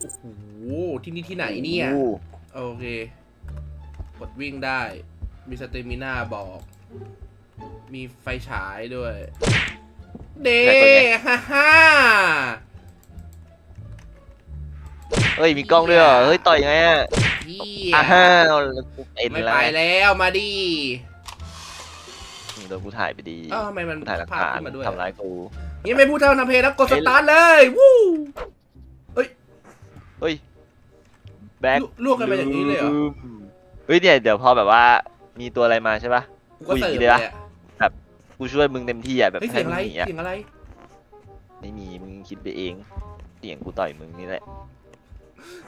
โอ้โหที่นี่ที่ไหนเนี่ยโอ้โอเค กดวิ่งได้ มีสเตมิน่าบอก มีไฟฉายด้วย เด้ฮ่าฮ่าเฮ้ยมีกล้องด้วยเหรอเฮ้ยต่อยไงอะเฮีอ้าวยกูเอ็นไม่แล้วไปไงแล้วมาดิโดนกูถ่ายไปดีอ้าวทำไมมันถ่ายหลักภาพฐานขึ้นมาด้วยทำร้ายกู นี่ไม่พูดเท่าทำเพลงแล้วกดสตาร์ทเลย วู้เฮ้ยแบ็คลวกกันไปอย่างนี้เลยเหรอเฮ้ยเนี่ยเดี๋ยวพอแบบว่ามีตัวอะไรมาใช่ปะกูก็เสิร์ฟคุยเลเลยยอะปะกูช่วยมึงเต็มที่อะแบบเฮ้ยให้เสียงมึอะไรงหนีอะเสียงอะไรไม่มีมึงคิดไปเองเสียงกูต่อยมึงนี่แหละ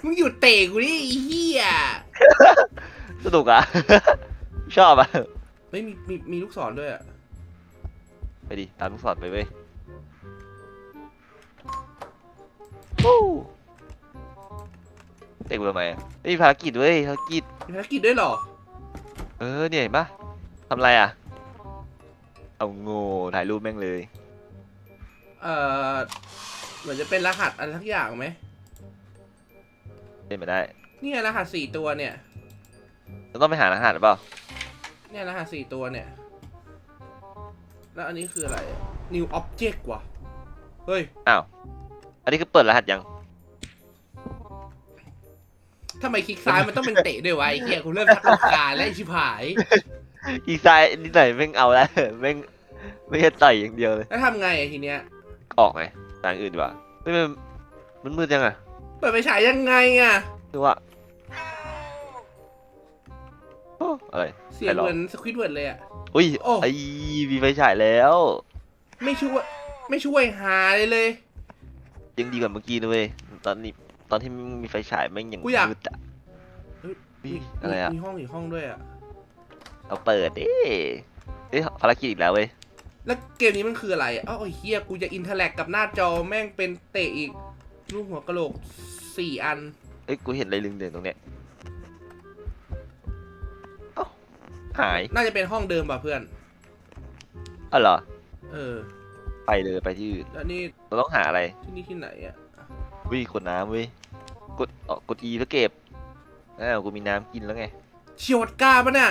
มึงหยุดเตะกูดิไอ้เฮียสนุกอะชอบอะเฮ้ยมีมีมีลูกศรด้วยอะไปดิตามลูกศรไปเว้ยวู้ เตะกูทำไมอะเฮ้ยภารกิจเว้ยภารกิจมีภารกิจด้วยเหรอ เออเนี่ยเห็นปะทำอะไรอะ เอาโง่ถ่ายรูปแม่งเลย เอ่อ เหมือนจะเป็นรหัสอะไรทักอย่างไหม เล่นไม่ได้เนี่ยรหัสสี่ตัวเนี่ย เราต้องไปหารหัสหรือเปล่า เนี่ยรหัสสี่ตัวเนี่ย แล้วอันนี้คืออะไร new object ว่ะ เฮ้ย อ้าว อันนี้คือเปิดรหัสยัง ทำไมคลิกซ้ายมันต้องเป็นเตะด้วยวะไอ้เหี้ยกูเริ่มทักรำคาญแล้วไอ้ชิบหาย อีกซ้ายนิดหน่อยแม่งเอาแล้วแม่งไม่ใช่ต่อยอย่างเดียวเลย แล้วทำไงอะทีเนี้ย ออกไงทางอื่นดีกว่าเฮ้ยมันมันมืดยังอะเปิดไปฉายยังไงอะคือว่าโอ้อะไร เสียงเหมือนสควิตเวิร์ดเลยอะ อุ้ยโอ้ ไอ้มีไฟฉายแล้ว ไม่ช่วย ไม่ช่วยหาเลยเลย ยังดีกว่าเมื่อกี้นะเว้ยตอนนี้ ตอนที่ไม่มีไฟฉายแม่งยังกูอยาก มืดอะเฮ้ยมีมีอะไรอะมีห้องอีกห้องด้วยอะเราเปิดดิเอ้ยภารกิจอีกแล้วเว้ยแล้วเกมนี้มันคืออะไรอะอ้าวไอ้เฮียกูจะอินเทอร์แลกกับหน้าจอแม่งเป็นเตะอีกลูกหัวกะโหลกสี่อัน เอ้ยกูเห็นอะไรลึงๆตรงเนี้ยเอ้าหายน่าจะเป็นห้องเดิมป่ะเพื่อน อ๋อเหรอเออ ไปเลยไปที่อื่นแล้วนี่เราต้องหาอะไรที่นี่ที่ไหนอะวิกดน้ำเว้ย กดอ๋อกด E เพื่อเก็บอ้าวกูมีน้ำกินแล้วไง เชียวกล้าปะเนี่ย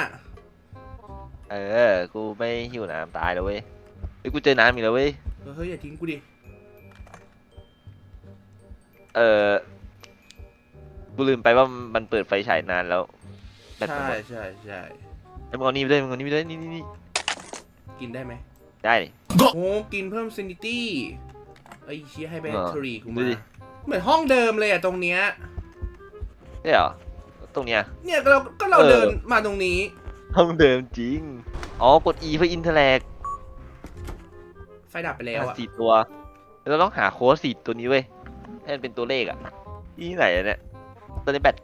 เออ กูไม่หิวน้ำตายแล้วเว้ยเฮ้ยกูเจอน้ำอีกแล้วเว้ยเออเฮ้ยอย่าทิ้งกูดิ เออ กูลืมไปว่ามันเปิดไฟฉายนานแล้วแบตมันใช่หมดใช่ใช่ไอ้มึงเอานี่ไปด้วยมึงเอานี่ไปด้วยนี่นี่นี่กินได้ไหมได้นี่โอ้กินเพิ่มซินิตี้ไอ้เชี่ยให้แบตเตอรี่กูดูมาดิ เหมือนห้องเดิมเลยอะตรงเนี้ยใช่เหรอตรงเนี้ย เนี่ยเราก็เราเออ เดินมาตรงนี้ ห้องเดิมจริง อ๋อกด E เพื่ออินเทอร์แลกไฟดับไปแล้วอะสี่ตัวเราต้องหาโค้ดสี่ตัวนี้เว้ยให้มันเป็นตัวเลขอะที่ไหนอะเนี่ยตอนนี้แบต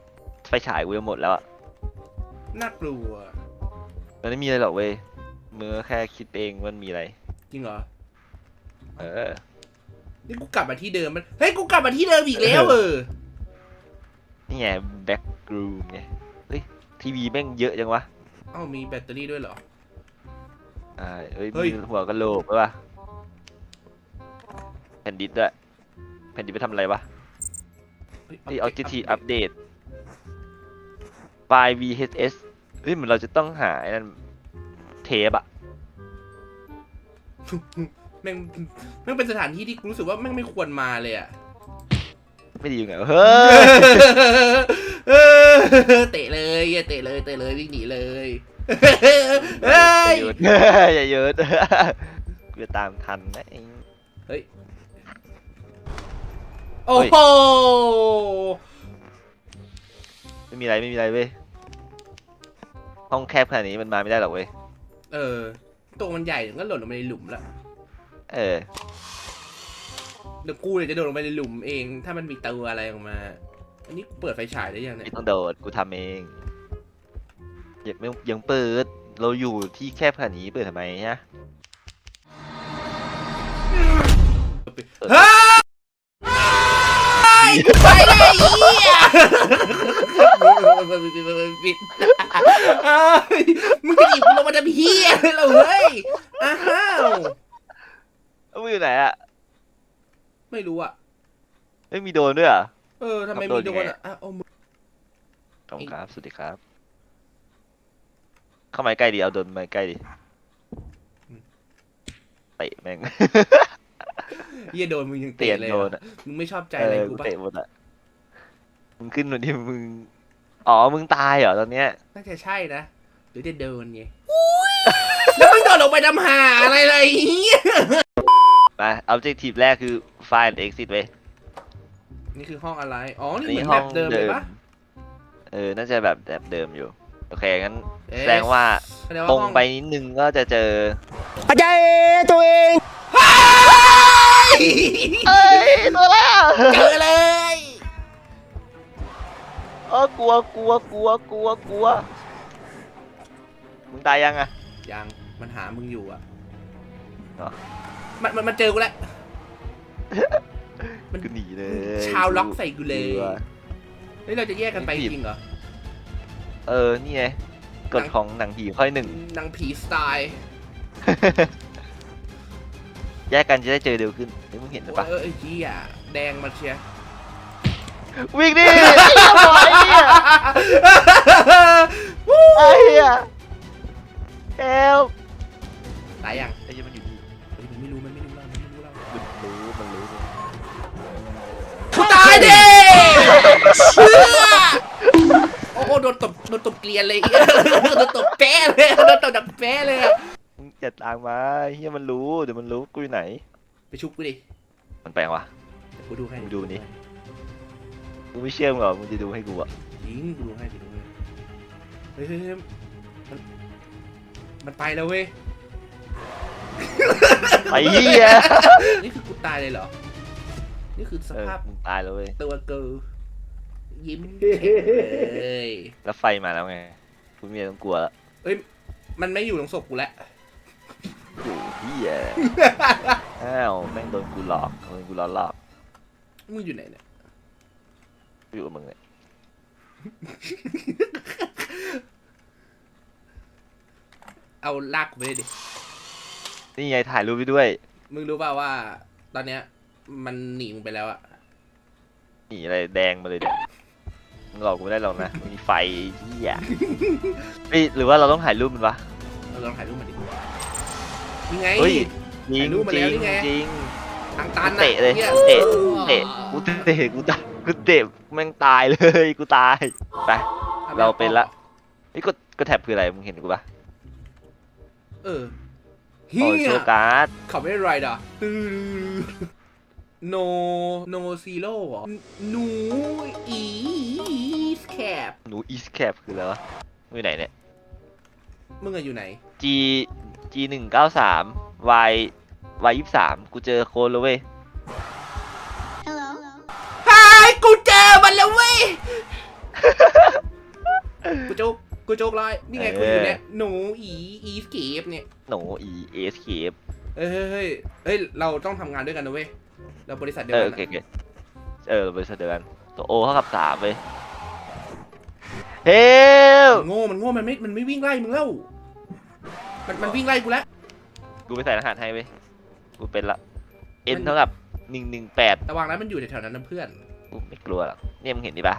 ไฟฉายกูจะหมดแล้วอะน่ากลัว มันไม่มีอะไรหรอกเว้ยมือแค่คิดเองว่ามันมีอะไร จริงเหรอ เออ นี่กูกลับมาที่เดิมมันเฮ้ยกูกลับมาที่เดิมอีกแล้วเออนี่ไงแบ็กกรูมไงเฮ้ยทีวีแม่งเยอะจังวะเอ้ามีแบตเตอรี่ด้วยเหรอ อ่าเฮ้ยเฮ้ย มีหัวกะโหลกด้วยวะแผ่นดิสด้วยแผ่นดิสไปทำอะไรวะเฮ้ยเฮ้ย objective update ไฟล์ VHS เฮ้ยเหมือนเราจะต้องหาไอ้นั่นเทปอะ แม่งแม่งเป็นสถานที่ที่กูรู้สึกว่าแม่งไม่ควรมาเลยอะไม่ดียังไงวะเฮ้ยเออเตะเลยอย่าเตะเลยเตะเลยวิ่งหนีเลยเฮ้ยอย่าหยุดอย่าหยุดกูจะตามทันนะไอ้โอ้โหไม่มีอะไรไม่มีอะไรเว้ยห้องแคบขนาดนี้มันมาไม่ได้หรอกเว้ยเออตัวมันใหญ่เดี๋ยวก็หล่นลงไปในหลุมละ เออ เดี๋ยวกูเนี่ยจะโดดลงไปในหลุมเอง ถ้ามันมีตัวอะไรออกมา อันนี้เปิดไฟฉายได้ยังเนี่ไม่ยต้องโดด กูทำเองยังไม่ยังเปิด เราอยู่ที่แคบขนาดนี้เปิดทำไมฮะเฮ้ยไปเลยไอ้เหี้ยปิดเฮ้ยมึงจะหยิบกูลงมาทำเฮียเลยเหรอเฮ้ยอ้าว แล้วมึงอยู่ไหนอะไม่รู้อะไม่มีโดนด้วยเหรอะ เออทำไมครับโดมีนโดยังนไงอะอะเอามือขอบคุณครับ สวัสดีครับ เข้ามาใกล้ดิ เอาโดนมาใกล้ดิเตะแม่งเหี้ยโดนมึงยังเตียเตะนเลยโดเหรนออะมึงไม่ชอบใจเออะไรอกูกูปะเตะหมดอะมึงขึ้นมาดิมึง อ๋อ มึงตายเหรอตอนเนี้ย น่าจะใช่นะหรือจะเดินไงแล้วมึงโดดลงไปทำหาอะไรอะไรเหี้ย มา objective แรกคือ find exit เว้ย นี่คือห้องอะไร อ๋อ นี่นี่เหมือนห้แบองบเดิมเลยปะเออ น่าจะแบบแบบเดิมอยู่ โอเค งั้นเอ๊ะแสดงว่าแสดงว่าตรงห้องไปนิดนึงก็จะเจอปัจจัยตัวเองเอ้ยตัวแล้วเจอเลยเออกลัวกลัวกลัวกลัวกลัวมึงตายยังอะยัง มันหามึงอยู่อะเหรอ มันมันมันเจอกูแล้ว มันกูหนีเลยชาวล็อกใส่กูเลย กวเฮ้ยเราจะแยกกันไปไม่จผิดริงเหรอ เออ นี่ไงกฎหนังของหนังผีค่อยหนึ่ง นางผีสไตล์แยกกันจะได้เจอเร็วขึ้นเฮ้ยมึงเห็นหรือปะ เออไอ้เหี้ยแดงมาเชียร์วิ่งดิ ไอ้เหี้ยบอยเนี่ยไอ้เหี้ยเอลตายยัง ไอ้เหี้ยมันอยู่ กูตายดิเชื่อโอ้โหโดนตบโดนตบเกลียนเลยโดนตบแป๊ะเลยโดนตบดับแป๊ะเลยอะมึงอย่าตามมาไอ้เหี้ยมันรู้เดี๋ยวมันรู้กูอยู่ไหน ไปชุบกูดิมันแปลงวะ เดี๋ยวกูดูให้มึงดูนี่ กูไม่เชื่อมึงหรอกมึงจะดูให้กูอะยิงกูดูให้กูดูให้เฮ้ยเฮ้ยเฮ้ยมันมันไปแล้วเว้ย ไอ้เหี้ยนี่คือกูตายเลยเหรอ นี่คือสเออภาพมึงตายแล้วเว้ยตัวกูยิ้มเลยแล้วไฟมาแล้วไงกูไม่ต้องกลัวแล้วเอ้ยมันไม่อยู่ตรงศพกูแล้วอยู่เหี้ยอ้าวแม่งโดนกูหลอกโดนกูล้อหลอกมึงอยู่ไหนเนี่ยกูอยู่กับมึงเนี่ยเอาลากกูไปเลยดินี่ไงถ่ายรูปไปด้วย มึงรู้เปล่าว่า ตอนเนี้ย มันหนีมึงไปแล้วอะหนีอะไรแดงมาเลยเนี่ยมึงหลอกกูไม่ได้หรอกนะมีไฟเหี้ยเฮ้ยหรือว่าเราต้องถ่ายรูปมันวะ เราลองถ่ายรูปมาดินี่ไง เฮ้ยจริถ่างยรูปมาจริแล้วงนี่ไง จริง ทางตันเตะเลยนี่เตะ เตะกูเตะกูตายกูเตะแม่งตายเลยกูตายไปเราเป็นละ นี่กดกดแท็บคืออะไรมึงเห็นกูปะเออโอ้เฮียยโชว์การ์ดเขาไม่ได้ไรด่ะตื้อ no no zero เหรอหนูอีสแคปหนูอีสแคปคืออะไรวะมึงอยู่ไหนเนี่ย มึงอะอยู่ไหน G G หนึ่งเก้าสาม Y Y ยี่สามกูเจอโค้ดแล้วเว้ย ฮายกูเจอมันแล้วเว้ย กูโจกกูโจกเลยนี่ไงกูอยู่เนี่ยหนูอีอีสเคปเนี่ย หนูอีเอสเคปเฮ้ยเฮ้ยเฮ้ยเฮ้ย เราต้องทำงานด้วยกันนะเว้ย เราบริษัทเดียเอวอกัโอนเคอะโอเคเออบริษัทเดียวกันตัวโอเท่ากับสามเว้ยเฮ้ยมันโง่มันโง่มันไม่มันไม่วิ่งไล่มึงแล้วมันมันวิ่งไล่กูแล้ว กูไปใส่รหัสให้เว้ยกูเป็นละมั N นเท่ากับหนึ่งหนึ่งแปดระวังนะมันอยู่แถวๆนั้นนะเพื่อน กูไม่กลัวหรอกเนี่ยมึงเห็นดิปะ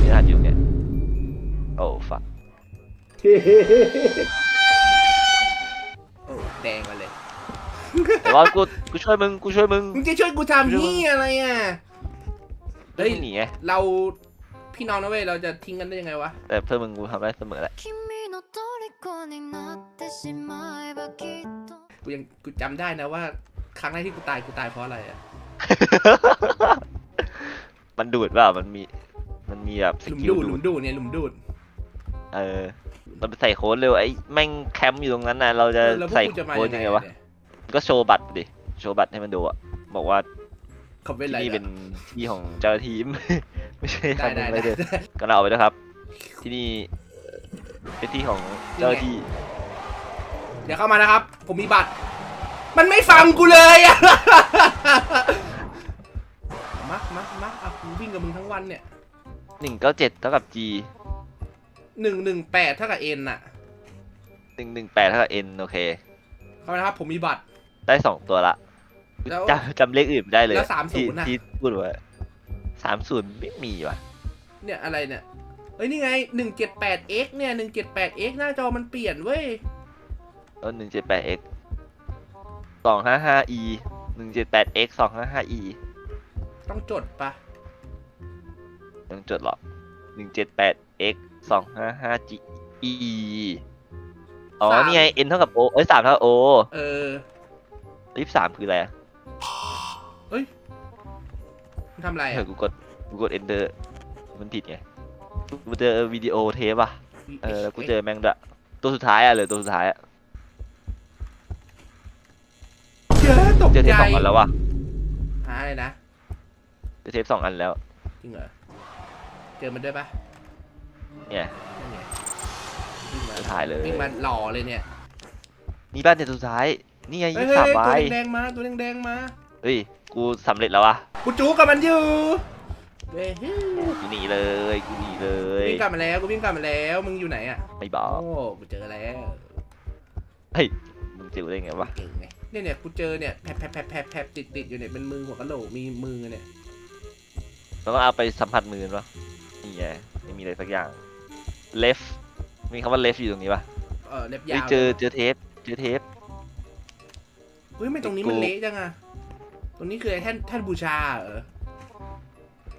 มีรหัสอยู่เนี่ยโอ้ฟักโอ้แดงมาเลย แต่ว่ากูกูช่วยมึงกูช่วยมึง มึงจะช่วยกูทำนี่อะไรอ่ะ เฮ้ย มึงหนีไง เราพี่น้องนะเว้ย เราจะทิ้งกันได้ยังไงวะ แต่เพื่อนมึงกูทำได้เสมอแหละ 君の虜になってしまえばきっと กูยัง กูจำได้นะว่า ครั้งแรกที่กูตาย กูตายเพราะอะไรอ่ะ มันดูดเปล่ามันมี มันมีแบบส หลุม กิล ดูดห ดู ลุ ด มดูดเนี่ยหลุมดูด เออ มันไปใส่โค้ดเร็วไอ้แม่งแคมป์อยู่ตรงนั้นนะเราจะ เออแล้วพวก ใส่ กูจะมา โค้ด ยัง ยัง ไง ไงวะ เนี่ย ก็โชว์บัตรดิ โชว์บัตรให้มันดูอะบอกว่าเขาเป็นที่ไรนี่อะเป็นที่ของเจ้าหน้าที่ ไม่ใช่ได้ทำได้อะไรได้เด็ดก็เราเอาไปด้วยครับ ที่นี่เป็นที่ของเจ้าหน้าที่ เดี๋ยวเข้ามานะครับ ผมมีบัตร มันไม่ฟังกูเลยอะมามามาอะกูวิ่งกับมึงทั้งวันเนี่ยหนึ่งเก้าเจ็ดเท่ากับ G หนึ่งหนึ่งแปดเท่ากับเอ็นน่ะหนึ่งหนึ่งแปดเท่ากับ N โอเค เข้ามานะครับ ผมมีบัตร ได้สองตัวละแล้ว จำจำเลขอื่นไม่ได้เลยแล้ว30ที่น่ะ ที่พูดไว้สามศูนย์ไม่มีว่ะ เนี่ยอะไรเนี่ยเอ้ยนี่ไง 178x เนี่ย 178x หน้าจอมันเปลี่ยนเว้ย เออหนึ่งเจ็ดแปด x สองห้าห้า e หนึ่งเจ็ดแปด x สองห้าห้า e ต้องจดปะยังจดหรอกหนึ่งเจ็ดแปด x สองห้าห้า g e อ๋อ นี่ไง n เท่ากับ o เอ้ยสามเท่า o เออ ยี่สิบสามคืออะไรอะเฮ้ยมึงทำอะไรเอออะกูกดกูกด enter มันผิดไงกูเจอวิดีโอเทปอะเออแล้วกูเจอแมงดะตัวสุดท้ายอะเหลยตัวสุดท้ายอะเจอตกเจอเทใจปสองอันแล้วว่ะหาอะไรนะ เจอเทปสองอันแล้ว จริงเหรอ เจอมันด้วยปะเนี่ยนั่นไงวิ่งมาถ่ายเลย วิ่งมาหล่อเลยเนี่ย นี่บ้านเด็ดสุดท้าย นี่ไงเฮ้ยี่ยสิบเฮ้สามยใบตัวแดงๆมาตัวแดงๆมา เฮ้ย กูสำเร็จแล้ววะกูจู๊กับมันอยู่เว้ยกูหนีเลย กูหนีเลย วิ่งกลับมาแล้วกูวิ่งกลับมาแล้ว มึงอยู่ไหนอะไม่บอกโอ้กูเจอแล้วเฮ้ย มึงจิ๋วได้ไงวะ เก่งไงเนี่ยเนี่ยกูเจอเนี่ยแผลบแผลบแผลบแผลบแผลบติดติดอยู่เนี่ยเป็นมือหัวกะโหลกมีมือเนี่ยแล้วก็เอาไปสัมผัสมือปะนี่ไงไม่มีอะไรสักอย่าง left มีคำว่า left อยู่ตรงนี้ปะเออเล็บเฮ้ยายวเจอเจอเทป เจอเทป เฮ้ยไม่ตรงนี้มันเละจังอะตรงนี้คือไอ้แท่นแท่นบูชาเหรอ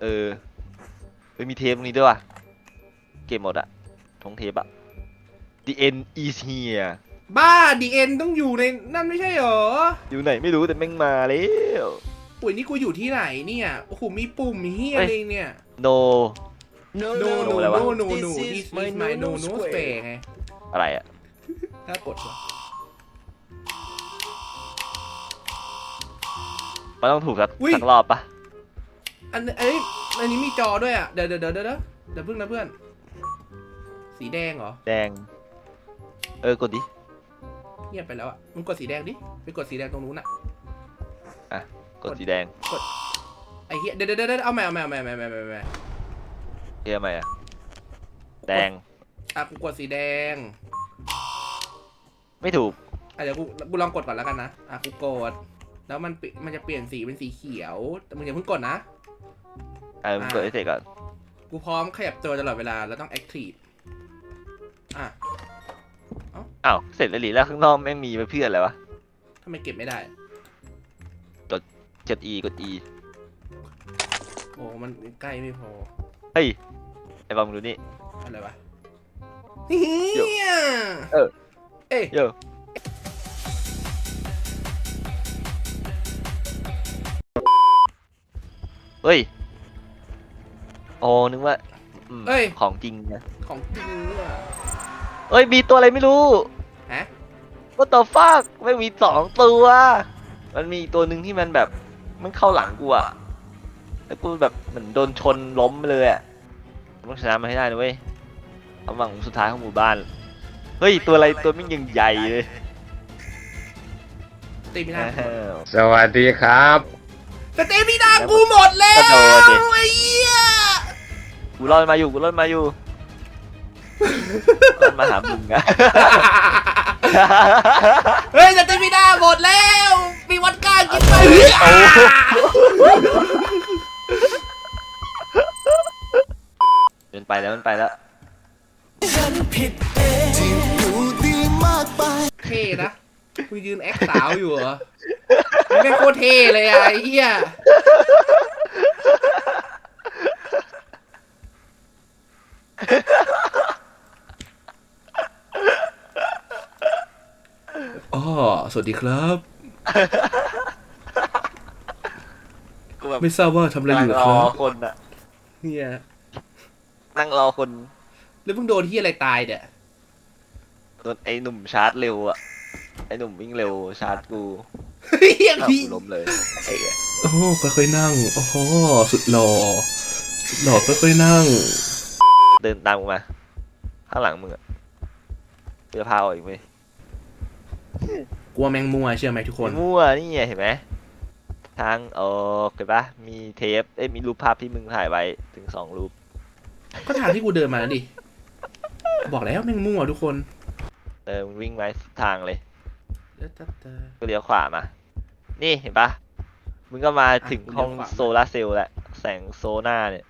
เออเฮ้ยมีเทปตรงนี้ด้วยวะเกมหมดอะทงเทปอะ the end is here บ้าดีเอ็นต้องอยู่ในนั่นไม่ใช่เหรออยู่ไหนไม่รู้แต่แม่งมาแล้วปุ๋ยนี่กูอยู่ที่ไหนเนี่ยโอ้โหมีปุ่มเฮียอะไรเนี่ย no No, no no อะไรวะ no no no This this is is my my no no no square square ไงอะไรอะถ้ากด มันต้องถูกสักสักรอบปะอันเอ้ยอันนี้มีจอด้วยอะเดี๋ยวเดี๋ยวเดี๋ยวเดี๋ยวเดี๋ยวเพิ่งนะเพื่อน สีแดงเหรอ แดง เออกดดิ เงียบไปแล้วอะมึงกดสีแดงดิ ไปกดสีแดงตรงนู้นอะกดสีแดงไอ้เหี้ย เดี๋ยวเดี๋ยวเดี๋ยวเอาใหม่เอาใหม่เอาใหม่เอาใหม่เอาใหม่เอาใหม่เฮียไหมอะแดงอะกูกดสีแดง ไม่ถูก อะเดี๋ยวกูกูลองกดก่อนแล้วกันนะ อะกูกด แล้วมันเปลี่ยนมันจะเปลี่ยนสีเป็นสีเขียว แต่มึงอย่าเพิ่งกดนะอ่ามึงกดไอ้เสกก่อน กูพร้อมขยับตัวตลอดเวลา แล้วต้องแอคทีฟอะอ้าวเสร็จแล้วหรือแล้วข้างนอกแม่งมีไปเพื่อนอะไรวะทำไมเก็บไม่ได้กด E กด E โอ้ มันใกล้ไม่พอ เฮ้ย ไอ้บอมดูนี่ อะไรวะเฮียเออ เอ้ย เฮ้ยโอ้นึกว่าอืมเอ้ย ของจริงนะของจริงเนี่ยเอ้ยมีตัวอะไรไม่รู้ ฮะ What the fuck ไม่งมีสองตัว มันมีตัวหนึ่งที่มันแบบ มันเข้าหลังกูอะแล้วกูแบบเหมือนโดนชนล้มไปเลยอะต้องชนะมันให้ได้นะเว้ยความหวังสุดท้ายของหมู่บ้าน เฮ้ย ตัวอะไรตัวมิ่งยังใหญ่เลยตีไม่ได้ อ้าวสวัสดีครับ แต่เตมินากูหมดแล้วก็โดนดิไอ้เหี้ยกูรอดมาอยู่กูรอดมาอยู่รอดมาหามึงอะ เฮ้ยแต่เตมินาหมดแล้ว มีวัดก้ากินไปมันไปแล้วมันไปแล้วเท่นะกูยืนแอคสาวอยู่เหรอ มึงแม่งโคตรเท่เลยอะไอ้เหี้ยอ๋อสวัสดีครับ กูแบบไม่ทราบว่าทำอะไรอยู่นั่งครอรับคนอะเฮียนั่งรอคนแล้วเพิ่งโดนที่อะไรตายเนี่ยโดนไอ้หนุ่มชาร์จเร็วอะไอ้หนุ่มวิ่งเร็วชาร์จกู เฮียอ้าวพี่กูล้มเลยไอ้เหี้ยโอ้โหค่อยๆนั่ง โอ้โหสุดหล่อสุดหล่อค่อยๆนั่ง เดินตามกูมา ข้างหลังมึงอะกูจะพาออกอีกไหมกลัวแมงมุมอะเชื่อไหมทุกคน มั่วนี่ไงเห็นไหมทางออกเห็นปะมีเทปเอ้ยมีรูปภาพที่มึงถ่ายไว้ถึงสองรูป ก็ทางที่กูเดินมาดิ บอกแล้วแมงมุมอะทุกคน เออมึงวิ่งไว้ทางเลยก็ เลี้ยวขวามา นี่เห็นปะมึงก็มาถึงห้องเลี้ยวขวาโซลาร์เซลล์แล้วโซแสงโซน่าเนี่ย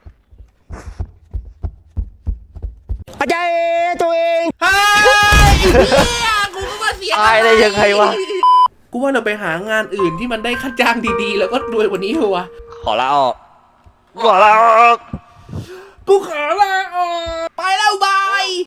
อาจารย์ตัวเองเฮ้ยเหี้ยกูก็มาเสียตายได้ยังไงวะ กูว่าเราไปหางานอื่นที่มันได้ค่าจ้างดีๆ แล้วก็รวยกว่านี้เถอะวะ ขอลาออก ขอลาออก กูขอลาออก ไปแล้วบา